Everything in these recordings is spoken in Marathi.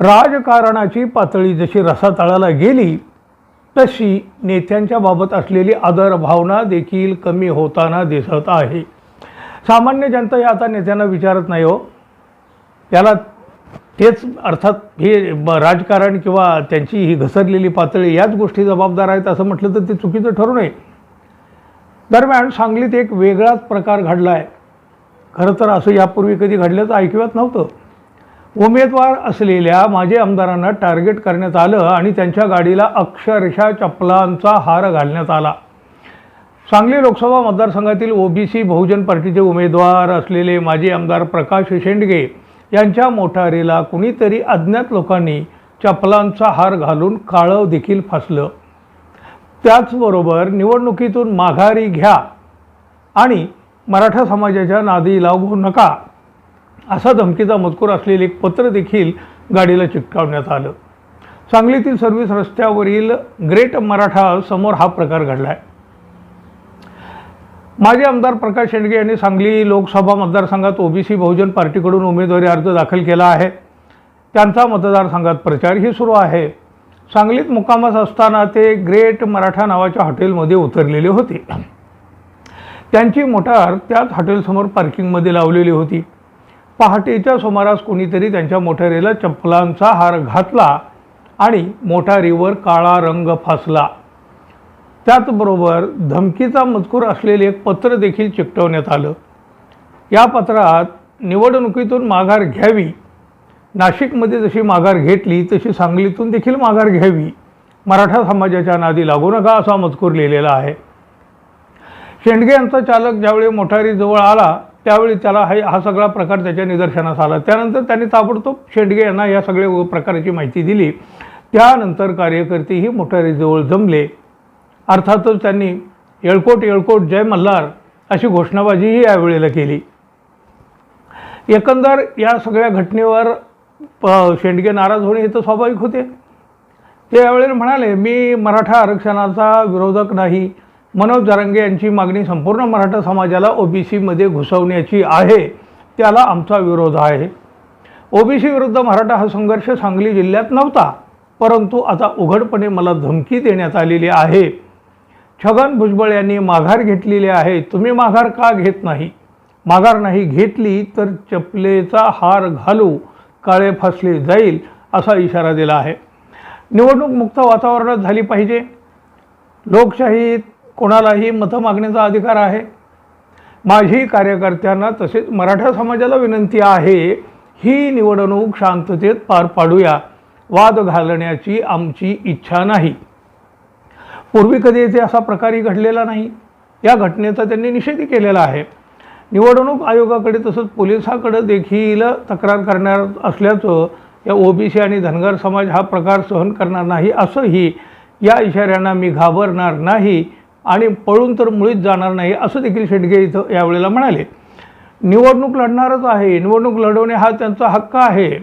राजकारणाची पातळी जशी रसातळाला गेली तशी नेत्यांच्या बाबत असलेली आदर भावना देखील कमी होताना दिसत आहे. सामान्य जनता या आता नेत्यांना विचारत नाही हो. त्याला तेच अर्थात हे ब- राजकारण किंवा त्यांची ही घसरलेली पातळी याच गोष्टी जबाबदार आहेत असं म्हटलं तर ते चुकीचं ठरू नये. दरम्यान सांगलीत एक वेगळाच प्रकार घडला आहे खरं तर असं यापूर्वी कधी घडल्याचं ऐकवत नव्हतं. उमेदवार असलेल्या माजी आमदारांना टार्गेट करण्यात आलं आणि त्यांच्या गाडीला अक्षरशः चपलांचा हार घालण्यात आला. सांगली लोकसभा मतदारसंघातील ओबीसी बहुजन पार्टीचे उमेदवार असलेले माजी आमदार प्रकाश शेंडगे यांच्या मोटारीला कुणीतरी अज्ञात लोकांनी चपलांचा हार घालून काळव देखील फासलं. त्याचबरोबर निवडणुकीतून माघारी घ्या आणि मराठा समाजाच्या नादी लागू नका. असा धमकीचा मजकूर असलेले एक पत्र देखील गाडीला चिटकावण्यात आलं. सांगलीतील सर्व्हिस रस्त्यावरील ग्रेट मराठा समोर हा प्रकार घडला आहे माजी आमदार प्रकाश शेंडगे यांनी सांगली लोकसभा मतदारसंघात ओबीसी बहुजन पार्टीकडून उमेदवारी अर्ज दाखल केला आहे. त्यांचा मतदारसंघात प्रचारही सुरू आहे. सांगलीत मुक्कामास असताना ते ग्रेट मराठा नावाच्या हॉटेलमध्ये उतरलेले होते. त्यांची मोटार त्याच हॉटेलसमोर पार्किंगमध्ये लावलेली होती. पहाटेच्या सुमारास कोणीतरी त्यांच्या मोटारीला चप्पलांचा हार घातला आणि मोटारीवर काळा रंग फासला. त्याचबरोबर धमकीचा मजकूर असलेले एक पत्र देखील चिकटवण्यात आलं. या पत्रात निवडणुकीतून माघार घ्यावी नाशिकमध्ये जशी माघार घेतली तशी सांगलीतून देखील माघार घ्यावी मराठा समाजाच्या नादी लागू नका असा मजकूर लिहिलेला आहे. शेंडगे यांचा चालक ज्यावेळी मोटारीजवळ आला त्यावेळी त्याला हा हा सगळा प्रकार त्याच्या निदर्शनास आला. त्यानंतर त्यांनी ताबडतोब शेंडगे यांना या सगळ्या प्रकाराची माहिती दिली. त्यानंतर कार्यकर्तेही मोटारीजवळ जमले. अर्थातच त्यांनी येळकोट येळकोट जय मल्हार अशी घोषणाबाजीही यावेळेला केली. एकंदर या सगळ्या घटनेवर प शेंडगे नाराज होणे हे तर स्वाभाविक होते. ते यावेळेला म्हणाले मी मराठा आरक्षणाचा विरोधक नाही. मनोज जरांगे यांची मागणी संपूर्ण मराठा समाजाला ओबीसीमध्ये घुसवण्याची आहे त्याला आमचा विरोध आहे. ओबीसी विरुद्ध मराठा हा संघर्ष सांगली जिल्ह्यात नव्हता परंतु आता उघडपणे मला धमकी देण्यात आलेली आहे. छगन भुजबळ यांनी माघार घेतलेली आहे तुम्ही माघार का घेत नाही? माघार नाही घेतली तर चपलेचा हार घालू काळे फसले जाईल असा इशारा दिला आहे. निवडणूक मुक्त वातावरणात झाली पाहिजे. लोकशाहीत कोणालाही मतं मागण्याचा अधिकार आहे? माझी कार्यकर्त्यांना तसेच मराठा समाजाला विनंती आहे ही निवडणूक शांततेत पार पाडूया. वाद घालण्याची आमची इच्छा नाही. पूर्वी कधी येथे असा प्रकारही घडलेला नाही. या घटनेचा त्यांनी निषेध केलेला आहे. निवडणूक आयोगाकडे तसंच पोलिसाकडे देखील तक्रार करणार असल्याचं या ओबीसी आणि धनगर समाज हा प्रकार सहन करणार नाही असंही या इशाऱ्यांना मी घाबरणार नाही. आणि पळून तर मुळीच जाणार नाही असं देखील शेडगे इथं यावेळेला म्हणाले. निवडणूक लढणारच आहे. निवडणूक लढवणे हा त्यांचा हक्क आहे.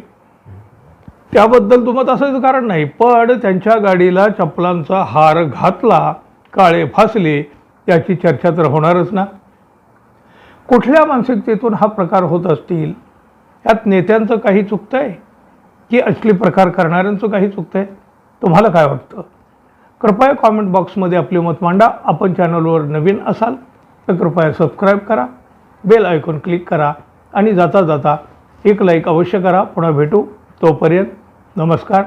त्याबद्दल तुम्हाला असायचं कारण नाही पण त्यांच्या गाडीला चपलांचा हार घातला काळे फासले त्याची चर्चा तर होणारच ना. कुठल्या मानसिकतेतून हा प्रकार होत असतील? यात नेत्यांचं काही चुकतं आहे की असली प्रकार करणाऱ्यांचं काही चुकतं आहे तुम्हाला काय वाटतं? कृपया कॉमेंट बॉक्समध्ये आपले मत मांडा. आपण चॅनलवर नवीन असाल तर कृपया सबस्क्राईब करा. बेल आयकॉन क्लिक करा आणि जाता जाता एक लाईक अवश्य करा. पुन्हा भेटू. तोपर्यंत नमस्कार.